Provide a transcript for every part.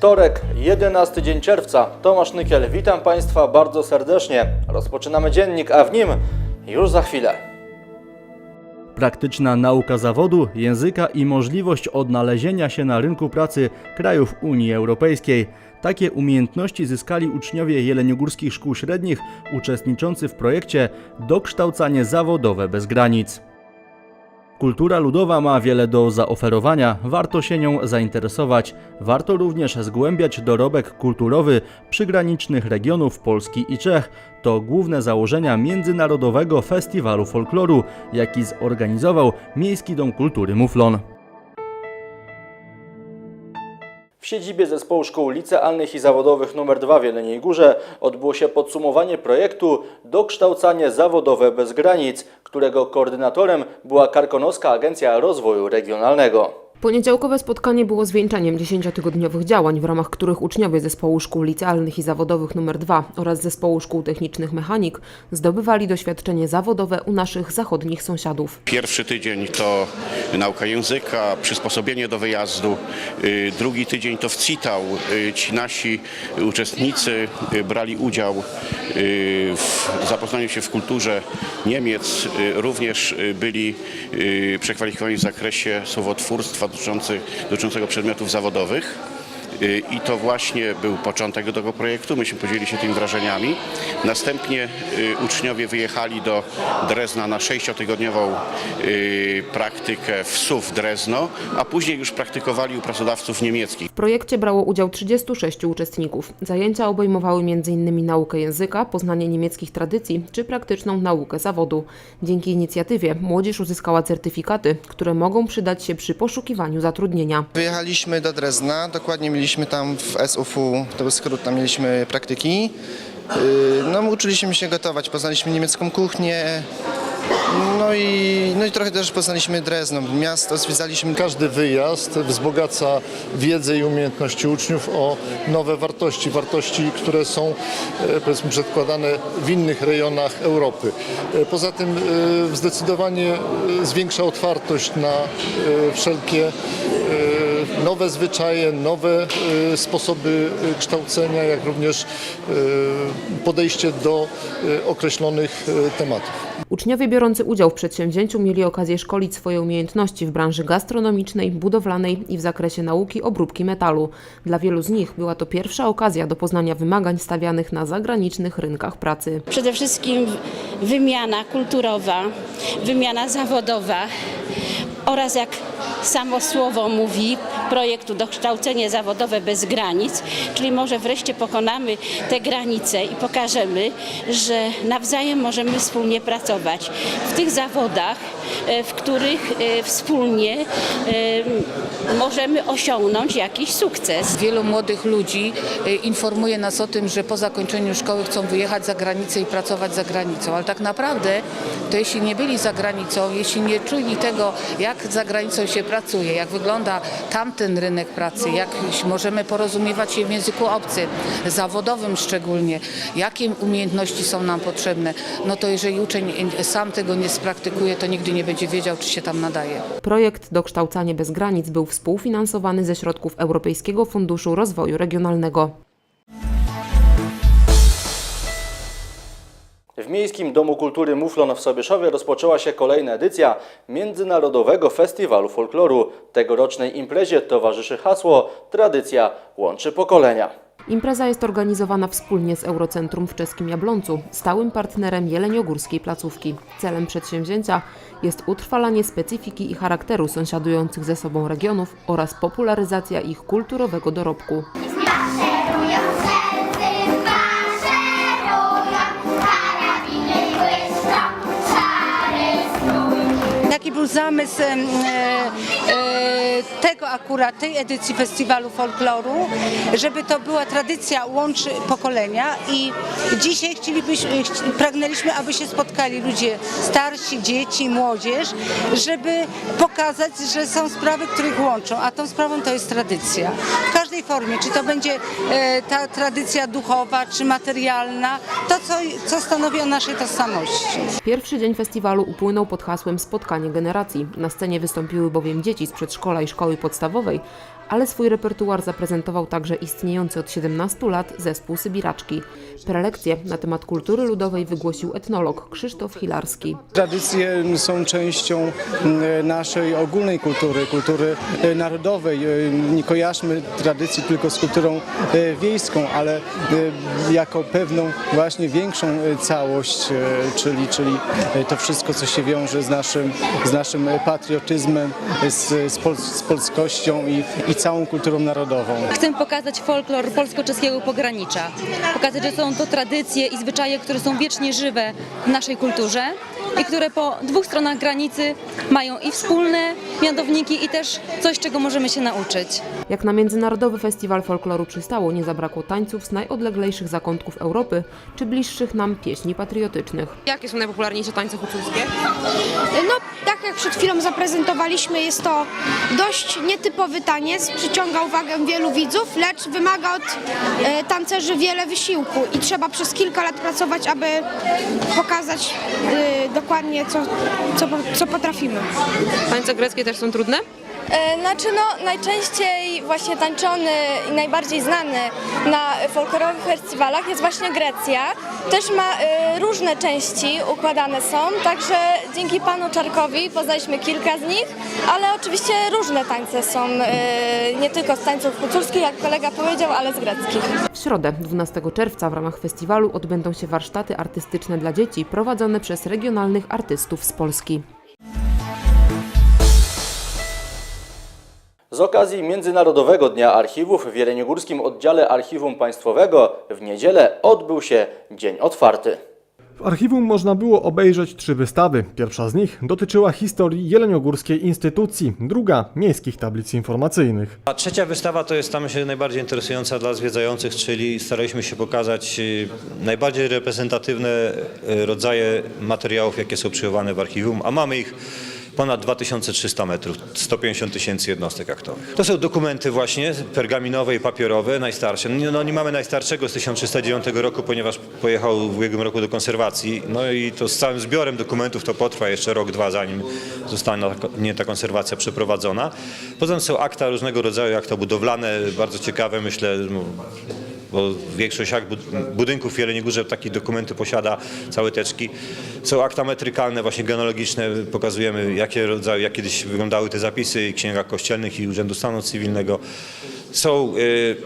Wtorek, 11 dzień czerwca. Tomasz Nykiel, witam Państwa bardzo serdecznie. Rozpoczynamy dziennik, a w nim już za chwilę. Praktyczna nauka zawodu, języka i możliwość odnalezienia się na rynku pracy krajów Unii Europejskiej. Takie umiejętności zyskali uczniowie jeleniogórskich szkół średnich uczestniczący w projekcie Dokształcanie zawodowe bez granic. Kultura ludowa ma wiele do zaoferowania, warto się nią zainteresować. Warto również zgłębiać dorobek kulturowy przygranicznych regionów Polski i Czech. To główne założenia Międzynarodowego Festiwalu Folkloru, jaki zorganizował Miejski Dom Kultury Muflon. Siedzibie Zespołu Szkół Licealnych i Zawodowych nr 2 w Jeleniej Górze odbyło się podsumowanie projektu Dokształcanie zawodowe bez granic, którego koordynatorem była Karkonoska Agencja Rozwoju Regionalnego. Poniedziałkowe spotkanie było zwieńczeniem dziesięciotygodniowych działań, w ramach których uczniowie Zespołu Szkół Licealnych i Zawodowych nr 2 oraz Zespołu Szkół Technicznych Mechanik zdobywali doświadczenie zawodowe u naszych zachodnich sąsiadów. Pierwszy tydzień to nauka języka, przysposobienie do wyjazdu. Y, Drugi tydzień to wcitał. Y, Ci nasi uczestnicy y, brali udział w zapoznaniu się w kulturze Niemiec. Również byli przekwalifikowani w zakresie słowotwórstwa dotyczących, dotyczącego przedmiotów zawodowych. Y, I to właśnie był początek tego projektu. Myśmy podzielili się tymi wrażeniami. Następnie y, uczniowie wyjechali do Drezna na sześciotygodniową y, praktykę w SUF Drezno, a później już praktykowali u pracodawców niemieckich. W projekcie brało udział 36 uczestników. Zajęcia obejmowały m.in. naukę języka, poznanie niemieckich tradycji czy praktyczną naukę zawodu. Dzięki inicjatywie młodzież uzyskała certyfikaty, które mogą przydać się przy poszukiwaniu zatrudnienia. Wyjechaliśmy do Drezna, dokładnie mieliśmy tam w SUF, to był skrót, tam mieliśmy praktyki. Yy, No, uczyliśmy się gotować, poznaliśmy niemiecką kuchnię, no i, no i trochę też poznaliśmy Drezno, miasto, zwiedzaliśmy Każdy wyjazd wzbogaca wiedzę i umiejętności uczniów o nowe wartości, wartości, które są e, powiedzmy przedkładane w innych rejonach Europy. E, Poza tym e, zdecydowanie zwiększa otwartość na wszelkie nowe zwyczaje, nowe e, sposoby e, kształcenia, jak również e, podejście do określonych tematów. Uczniowie biorący udział w przedsięwzięciu mieli okazję szkolić swoje umiejętności w branży gastronomicznej, budowlanej i w zakresie nauki obróbki metalu. Dla wielu z nich była to pierwsza okazja do poznania wymagań stawianych na zagranicznych rynkach pracy. Przede wszystkim wymiana kulturowa, wymiana zawodowa oraz jak samo słowo mówi, projektu dokształcenie zawodowe bez granic, czyli może wreszcie pokonamy te granice i pokażemy, że nawzajem możemy wspólnie pracować w tych zawodach, e, w których e, wspólnie e, możemy osiągnąć jakiś sukces. Wielu młodych ludzi informuje nas o tym, że po zakończeniu szkoły chcą wyjechać za granicę i pracować za granicą, ale tak naprawdę to jeśli nie byli za granicą, jeśli nie czuli tego, jak za granicą się pracuje, jak wygląda tamten rynek pracy, jak możemy porozumiewać się w języku obcym, zawodowym szczególnie, jakie umiejętności są nam potrzebne, no to jeżeli uczeń sam tego nie spraktykuje, to nigdy nie będzie wiedział, czy się tam nadaje. Projekt Dokształcanie bez granic był współfinansowany ze środków Europejskiego Funduszu Rozwoju Regionalnego. W Miejskim Domu Kultury Muflon w Sobieszowie rozpoczęła się kolejna edycja Międzynarodowego Festiwalu Folkloru. Tegorocznej imprezie towarzyszy hasło Tradycja łączy pokolenia. Impreza jest organizowana wspólnie z Eurocentrum w czeskim Jabloncu, stałym partnerem jeleniogórskiej placówki. Celem przedsięwzięcia jest utrwalanie specyfiki i charakteru sąsiadujących ze sobą regionów oraz popularyzacja ich kulturowego dorobku. Był zamysł e, e, akurat, tej edycji Festiwalu Folkloru, żeby to była tradycja łączy pokolenia i dzisiaj chcielibyśmy, chci- pragnęliśmy, aby się spotkali ludzie starsi, dzieci, młodzież, żeby pokazać, że są sprawy, których łączą, a tą sprawą to jest tradycja. W każdej formie, czy to będzie e, ta tradycja duchowa, czy materialna, to co, co stanowi o naszej tożsamości. Pierwszy dzień festiwalu upłynął pod hasłem Spotkanie generacji. Na scenie wystąpiły bowiem dzieci z przedszkola i szkoły podstawowej, ale swój repertuar zaprezentował także istniejący od 17 lat zespół Sybiraczki. Prelekcję na temat kultury ludowej wygłosił etnolog Krzysztof Hilarski. Tradycje są częścią mm, naszej ogólnej kultury, kultury e, narodowej. E, Nie kojarzmy tradycji tylko z kulturą e, wiejską, ale jako pewną właśnie większą całość, czyli, czyli to wszystko, co się wiąże z naszym, z naszym patriotyzmem, z, z, pol, z polskością i, i całą kulturą narodową. Chcę pokazać folklor polsko-czeskiego pogranicza. Pokazać, że są to tradycje i zwyczaje, które są wiecznie żywe w naszej kulturze i które po dwóch stronach granicy mają i wspólne mianowniki i też coś, czego możemy się nauczyć. Jak na Międzynarodowy Festiwal Folkloru przystało, nie zabrakło tańców z najodleglejszych zakątków Europy czy bliższych nam pieśni patriotycznych. Jakie są najpopularniejsze tańce huculskie? No, tak jak przed chwilą zaprezentowaliśmy, jest to dość nietypowy taniec, przyciąga uwagę wielu widzów, lecz wymaga od e, tancerzy wiele wysiłku i trzeba przez kilka lat pracować, aby pokazać e, dokładnie, co, co, co potrafimy. Tańce greckie też są trudne? Znaczy no, najczęściej właśnie tańczony i najbardziej znany na folklorowych festiwalach jest właśnie Grecja. Też ma y, różne części układane są, także dzięki panu Czarkowi poznaliśmy kilka z nich, ale oczywiście różne tańce są, y, nie tylko z tańców huculskich, jak kolega powiedział, ale z greckich. W środę, 12 czerwca, w ramach festiwalu odbędą się warsztaty artystyczne dla dzieci prowadzone przez regionalnych artystów z Polski. Z okazji Międzynarodowego Dnia Archiwów w Jeleniogórskim Oddziale Archiwum Państwowego w niedzielę odbył się Dzień Otwarty. W archiwum można było obejrzeć trzy wystawy. Pierwsza z nich dotyczyła historii jeleniogórskiej instytucji, druga miejskich tablic informacyjnych. A trzecia wystawa to jest tam się najbardziej interesująca dla zwiedzających, czyli staraliśmy się pokazać y, najbardziej reprezentatywne y, rodzaje materiałów, jakie są przechowane w archiwum, a mamy ich ponad 2300 metrów, 150 tysięcy jednostek aktowych. To są dokumenty właśnie pergaminowe i papierowe, najstarsze. No nie mamy najstarszego z 1309 roku, ponieważ pojechał w ubiegłym roku do konserwacji. No i to z całym zbiorem dokumentów to potrwa jeszcze rok, dwa, zanim zostanie ta- ta konserwacja przeprowadzona. Poza tym są akta różnego rodzaju, akta budowlane, bardzo ciekawe, myślę, no, bo większość budynków w Jeleniej Górze takie dokumenty posiada, całe teczki. Są akta metrykalne, właśnie genealogiczne, pokazujemy jakie rodzaje, jak kiedyś wyglądały te zapisy w księgach kościelnych i Urzędu Stanu Cywilnego. Są y,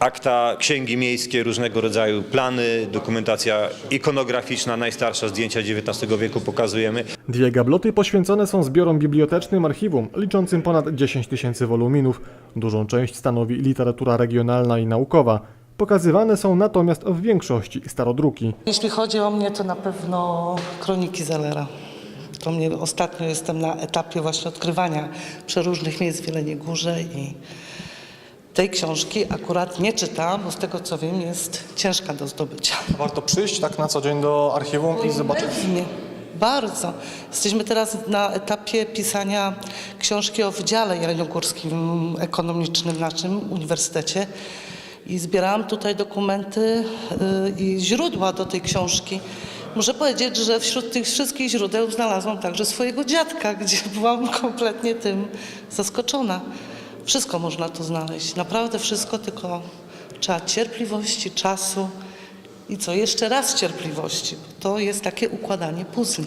akta, księgi miejskie, różnego rodzaju plany, dokumentacja ikonograficzna, najstarsza zdjęcia XIX wieku pokazujemy. Dwie gabloty poświęcone są zbiorom bibliotecznym archiwum, liczącym ponad 10 tysięcy woluminów. Dużą część stanowi literatura regionalna i naukowa. Pokazywane są natomiast w większości starodruki. Jeśli chodzi o mnie, to na pewno kroniki Zellera. To mnie ostatnio jestem na etapie właśnie odkrywania przeróżnych miejsc w Jeleniej Górze i tej książki akurat nie czytam, bo z tego co wiem jest ciężka do zdobycia. Warto przyjść tak na co dzień do archiwum i zobaczyć. Pewnie. Bardzo. Jesteśmy teraz na etapie pisania książki o Wydziale Jeleniogórskim Ekonomicznym w naszym uniwersytecie i zbierałam tutaj dokumenty y, i źródła do tej książki. Muszę powiedzieć, że wśród tych wszystkich źródeł znalazłam także swojego dziadka, gdzie byłam kompletnie tym zaskoczona. Wszystko można tu znaleźć, naprawdę wszystko, tylko trzeba cierpliwości, czasu i co, jeszcze raz cierpliwości. To jest takie układanie puzli.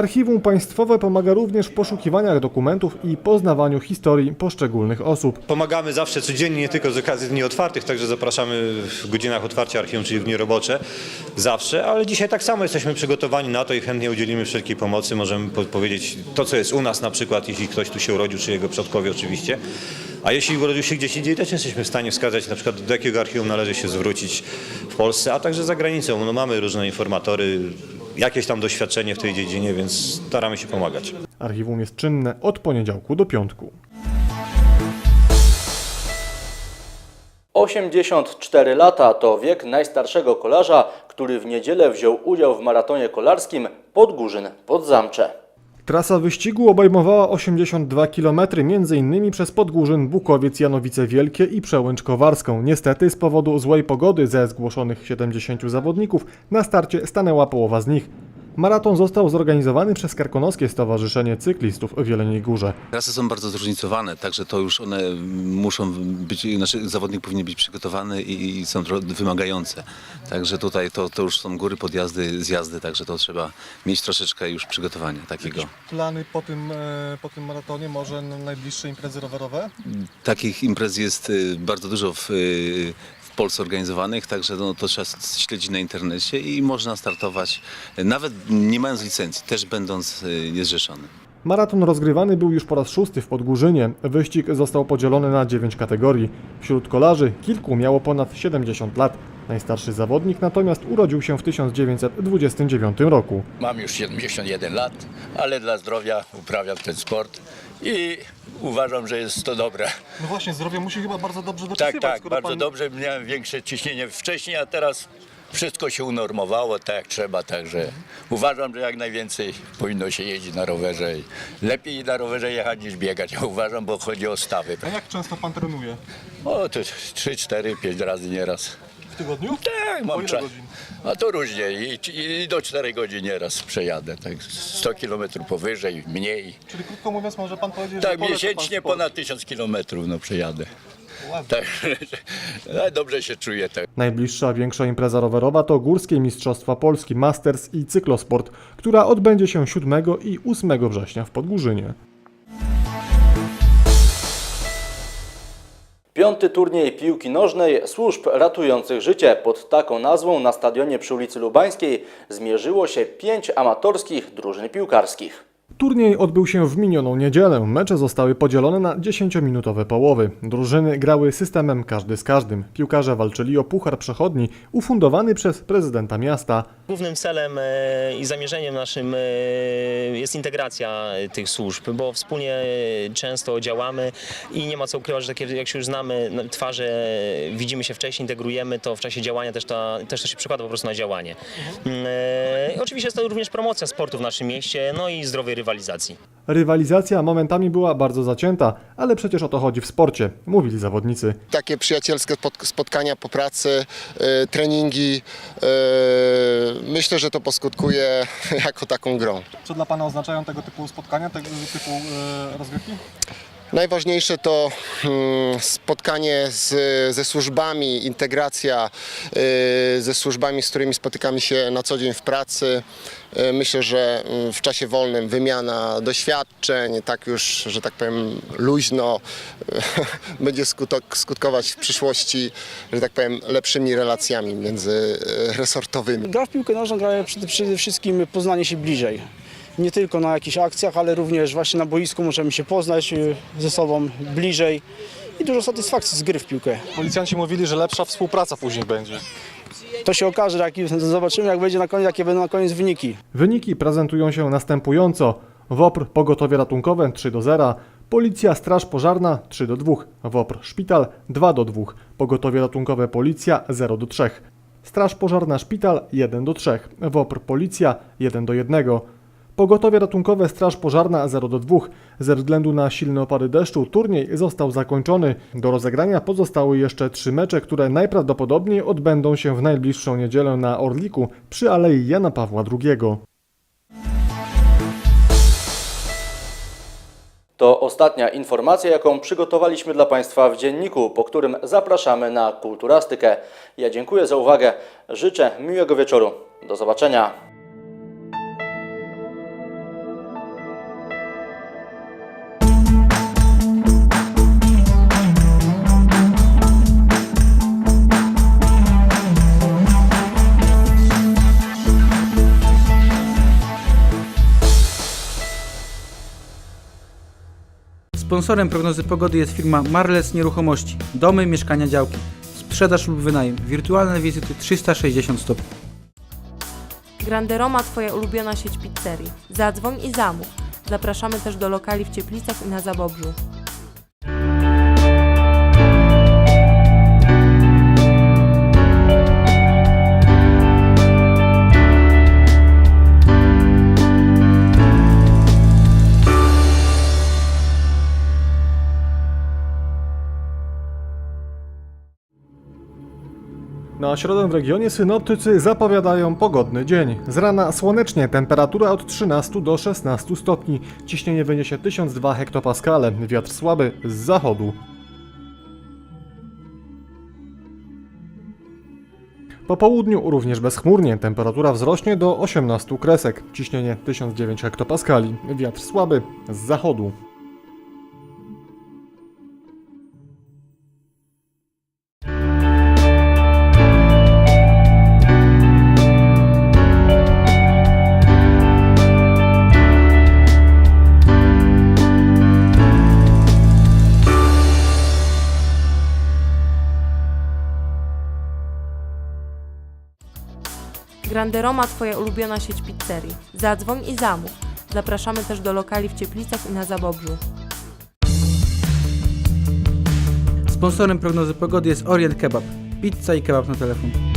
Archiwum Państwowe pomaga również w poszukiwaniach dokumentów i poznawaniu historii poszczególnych osób. Pomagamy zawsze codziennie, nie tylko z okazji Dni Otwartych, także zapraszamy w godzinach otwarcia archiwum, czyli w dni robocze, zawsze, ale dzisiaj tak samo jesteśmy przygotowani na to i chętnie udzielimy wszelkiej pomocy. Możemy po- powiedzieć to, co jest u nas na przykład, jeśli ktoś tu się urodził, czy jego przodkowie oczywiście. A jeśli urodził się gdzieś indziej, też jesteśmy w stanie wskazać na przykład do jakiego archiwum należy się zwrócić w Polsce, a także za granicą. No, mamy różne informatory, jakieś tam doświadczenie w tej dziedzinie, więc staramy się pomagać. Archiwum jest czynne od poniedziałku do piątku. 84 lata to wiek najstarszego kolarza, który w niedzielę wziął udział w maratonie kolarskim Podgórzyn pod Zamcze. Trasa wyścigu obejmowała 82 km, m.in. przez Podgórzyn, Bukowiec, Janowice Wielkie i Przełęcz Kowarską. Niestety z powodu złej pogody ze zgłoszonych 70 zawodników na starcie stanęła połowa z nich. Maraton został zorganizowany przez Karkonoskie Stowarzyszenie Cyklistów w Jeleniej Górze. Trasy są bardzo zróżnicowane, także to już one muszą być, znaczy zawodnik powinien być przygotowany i, i są wymagające. Także tutaj to, to już są góry, podjazdy, zjazdy, także to trzeba mieć troszeczkę już przygotowania takiego. Plany po tym, po tym maratonie, może najbliższe imprezy rowerowe? Takich imprez jest y, bardzo dużo w, y, w Polsce organizowanych, także no, to trzeba śledzić na internecie i można startować nawet nie mając licencji, też będąc y, niezrzeszony. Maraton rozgrywany był już po raz szósty w Podgórzynie. Wyścig został podzielony na 9 kategorii. Wśród kolarzy kilku miało ponad 70 lat. Najstarszy zawodnik natomiast urodził się w 1929 roku. Mam już 71 lat, ale dla zdrowia uprawiam ten sport i uważam, że jest to dobre. No właśnie, zdrowie musi chyba bardzo dobrze Tak, tak, bardzo dobrze. Miałem większe ciśnienie wcześniej, a teraz wszystko się unormowało tak jak trzeba, także uważam, że jak najwięcej powinno się jeździć na rowerze. i Lepiej na rowerze jechać niż biegać, ja uważam, bo chodzi o stawy. A jak często pan trenuje? O, to 3, 4, 5 razy nieraz. W tygodniu? Tak, mam ile czas. godzin? A to różnie i, i do 4 godzin nieraz przejadę, tak 100 km powyżej, mniej. Czyli krótko mówiąc, może pan powiedzieć, Tak, miesięcznie ponad 1000 km no przejadę. Tak, ale dobrze się czuję tak. Najbliższa większa impreza rowerowa to Górskie Mistrzostwa Polski Masters i Cyklosport, która odbędzie się 7 i 8 września w Podgórzynie. Piąty turniej piłki nożnej służb ratujących życie pod taką nazwą na stadionie przy ulicy Lubańskiej zmierzyło się pięć amatorskich drużyn piłkarskich. Turniej odbył się w minioną niedzielę. Mecze zostały podzielone na 10-minutowe połowy. Drużyny grały systemem każdy z każdym. Piłkarze walczyli o puchar przechodni ufundowany przez prezydenta miasta. Głównym celem e, i zamierzeniem naszym e, jest integracja tych służb, bo wspólnie e, często działamy i nie ma co ukrywać, że takie, jak się już znamy no, twarze, e, widzimy się wcześniej, integrujemy, to w czasie działania też, ta, też to się przekłada po prostu na działanie. E, oczywiście jest to również promocja sportu w naszym mieście, no i zdrowej rywalizacji. Rywalizacja momentami była bardzo zacięta, ale przecież o to chodzi w sporcie, mówili zawodnicy. takie przyjacielskie spot- spotkania po pracy, e, treningi. e, Myślę, że to poskutkuje jako taką grą. Co dla Pana oznaczają tego typu spotkania, tego typu rozgrywki? Najważniejsze to mm, spotkanie z, ze służbami, integracja e, ze służbami, z którymi spotykamy się na co dzień w pracy. E, Myślę, że mm, w czasie wolnym wymiana doświadczeń, tak już, że tak powiem, luźno będzie skutok, skutkować w przyszłości, że tak powiem, lepszymi relacjami międzyresortowymi. Gra w piłkę nożną gra przede wszystkim poznanie się bliżej. Nie tylko na jakichś akcjach, ale również właśnie na boisku możemy się poznać y, ze sobą bliżej i dużo satysfakcji z gry w piłkę. Policjanci mówili, że lepsza współpraca później będzie. To się okaże, jak, zobaczymy jak będzie na koniec, jakie będą na koniec wyniki. Wyniki prezentują się następująco. WOPR Pogotowie Ratunkowe 3 do 0, Policja Straż Pożarna 3 do 2, WOPR Szpital 2 do 2, Pogotowie Ratunkowe Policja 0 do 3, Straż Pożarna Szpital 1 do 3, WOPR Policja 1 do 1. Pogotowie ratunkowe Straż Pożarna 0 do 2. Ze względu na silne opady deszczu turniej został zakończony. Do rozegrania pozostały jeszcze trzy mecze, które najprawdopodobniej odbędą się w najbliższą niedzielę na Orliku przy Alei Jana Pawła II. To ostatnia informacja, jaką przygotowaliśmy dla Państwa w dzienniku, po którym zapraszamy na kulturastykę. Ja dziękuję za uwagę, życzę miłego wieczoru. Do zobaczenia. Sponsorem prognozy pogody jest firma Marles Nieruchomości. Domy, mieszkania, działki. Sprzedaż lub wynajem. Wirtualne wizyty 360 stopni. Grande Roma Twoja ulubiona sieć pizzerii. Zadzwoń i zamów. Zapraszamy też do lokali w Cieplicach i na Zabobrzu. Na środę w regionie synoptycy zapowiadają pogodny dzień. Z rana słonecznie, temperatura od 13 do 16 stopni. Ciśnienie wyniesie 1002 hektopaskale, wiatr słaby z zachodu. Po południu również bezchmurnie, temperatura wzrośnie do 18 kresek, ciśnienie 1009 hektopaskali, wiatr słaby z zachodu. Grande Roma Twoja ulubiona sieć pizzerii. Zadzwoń i zamów. Zapraszamy też do lokali w Cieplicach i na Zabobrzu. Sponsorem prognozy pogody jest Orient Kebab. Pizza i kebab na telefon.